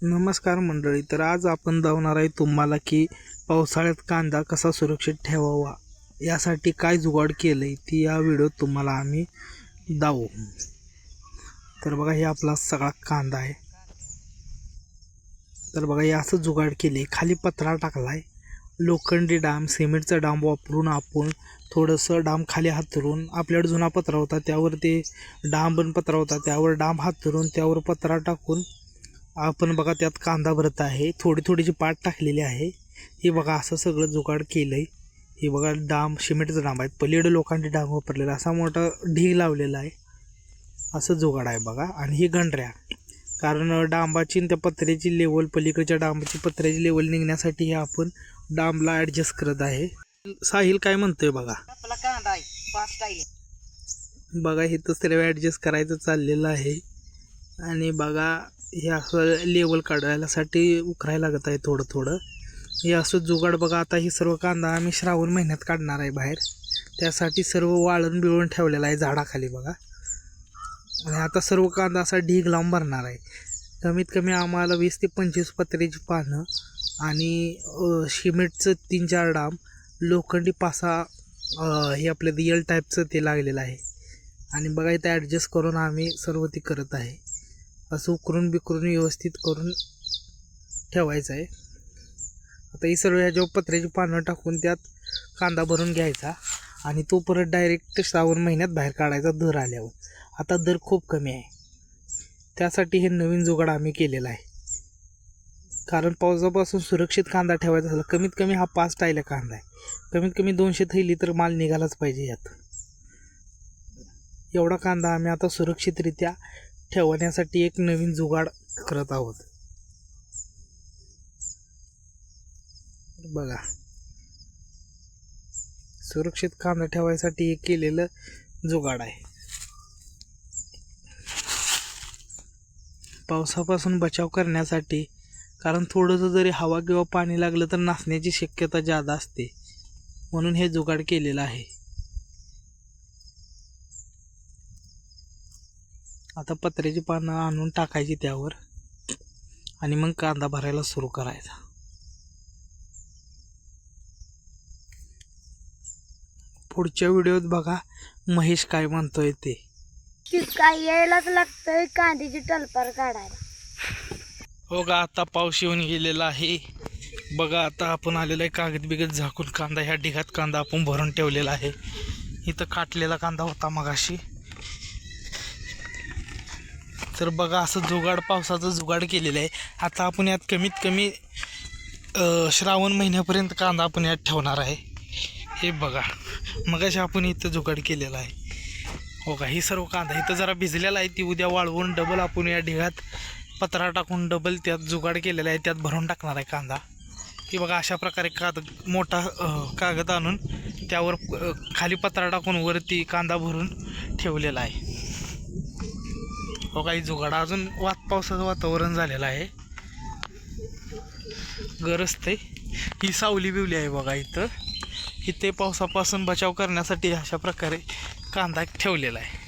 नमस्कार मंडळी तर आज आपण धावणार आहे तुम्हाला की पावसाळ्यात कांदा कसा सुरक्षित ठेवावा यासाठी काय जुगाड केलं आहे ती या व्हिडिओत तुम्हाला आम्ही दावू तर बघा हे आपला सगळा कांदा आहे. तर बघा हे असं जुगाड केले खाली पत्रा टाकला आहे लोखंडी डाम सिमेंटचा डाम वापरून आपण थोडंसं डाम खाली हातरून आपल्याकडे जुना पत्रा होता त्यावर ते डाम बन पत्रा होता त्यावर डाम हातरून त्यावर पत्रा टाकून आपण बघा त्यात कांदा भरत आहे. थोडी थोडीची पाट टाकलेली आहे. हे बघा असं सगळं जुगाड केलं आहे हे बघा डाम सिमेंटचं डाम आहे पलीकडे लोकांनी डाम वापरलेला. असा मोठा ढीग लावलेला आहे. असं जुगाड आहे बघा. आणि ही गंडऱ्या कारण डांबाची त्या पत्र्याची लेवल पलीकडच्या डांबाची पत्र्याची लेवल निघण्यासाठी हे आपण डांबला ॲडजस्ट करत आहे. साहिल काय म्हणतोय बघा? आपला कांदा आहे. पाच टाईले बघा हे तर सर्व ॲडजस्ट करायचं चाललेलं आहे. आणि बघा हे असं लेवल काढायलासाठी उकरायला लागत आहे थोडं थोडं. हे असं जुगाड बघा आता ही सर्व कांदा आम्ही श्रावण महिन्यात काढणार आहे बाहेर. त्यासाठी सर्व वाळून बिळून ठेवलेलं आहे झाडाखाली बघा. आणि आता सर्व कांदा असा ढीग लावून भरणार आहे. कमीत कमी आम्हाला वीस ते पंचवीस पत्र्याची पानं आणि शिमेटचं तीन चार डाम लोखंडी पासा हे आपलं रियल टाईपचं ते लागलेलं आहे. आणि बघा इथं ॲडजस्ट करून आम्ही सर्व ती करत आहे. असं उकरून बिकरून व्यवस्थित करून ठेवायचं आहे. आता ही सर्व जेव्हा पत्र्याची पानं टाकून त्यात कांदा भरून घ्यायचा आणि तो परत डायरेक्ट श्रावण महिन्यात बाहेर काढायचा दर आल्यावर. आता दर खूप कमी आहे. त्यासाठी हे नवीन जुगाड आम्ही केलेला आहे. कारण पावसापासून सुरक्षित कांदा ठेवायचा झाला कमीत कमी हा पाच टायला कांदा आहे. कमीत कमी दोनशे थैली तर माल निघालाच पाहिजे यात. एवढा कांदा आम्ही आता सुरक्षितरित्या ठेवण्यासाठी एक नवीन जुगाड करत आहोत. बघा. सुरक्षित कांदा ठेवायसाठी एक केलेलं जुगाड आहे. पावसापासून बचाव करण्यासाठी कारण थोडंसं जरी हवा किंवा पाणी लागलं तर नाचण्याची शक्यता जादा असते. म्हणून हे जुगाड केलेलं आहे. आता पत्र्याची पानं आणून टाकायची त्यावर. आणि मग कांदा भरायला सुरू करायचा. पुढच्या व्हिडिओत बघा महेश काय म्हणतोय ते. काय यायलाच लागतंय कांद्याची टलपार काढायला. हो का आता पाऊस येऊन गेलेला आहे. बघा आता आपण आलेला आहे कागद बिगद झाकून. कांदा ह्या ढिगात कांदा आपण भरून ठेवलेला आहे. इथं काटलेला कांदा होता मगाशी. तर बघा असं जुगाड पावसाचं जुगाड केलेलं आहे. आता आपण यात कमीत कमी श्रावण महिन्यापर्यंत कांदा आपण यात ठेवणार आहे. हे बघा मग आपण इथं जुगाड केलेला आहे. हो का? ही सर्व कांदा इथं जरा भिजलेला आहे ती उद्या वाळवून डबल आपण या ढिगात पत्रा टाकून डबल त्यात जुगाड केलेला आहे त्यात भरून टाकणार आहे कांदा. की बघा अशा प्रकारे कागद मोठा कागद आणून त्यावर खाली पत्रा टाकून वरती कांदा भरून ठेवलेला आहे. हो काही जुगाड अजून वात पावसाचं वातावरण झालेलं आहे. गरज ते. ही सावली बिवली आहे बघा इथं. इथे पावसापासून बचाव करण्यासाठी अशा प्रकारे कांदा ठेवलेला आहे.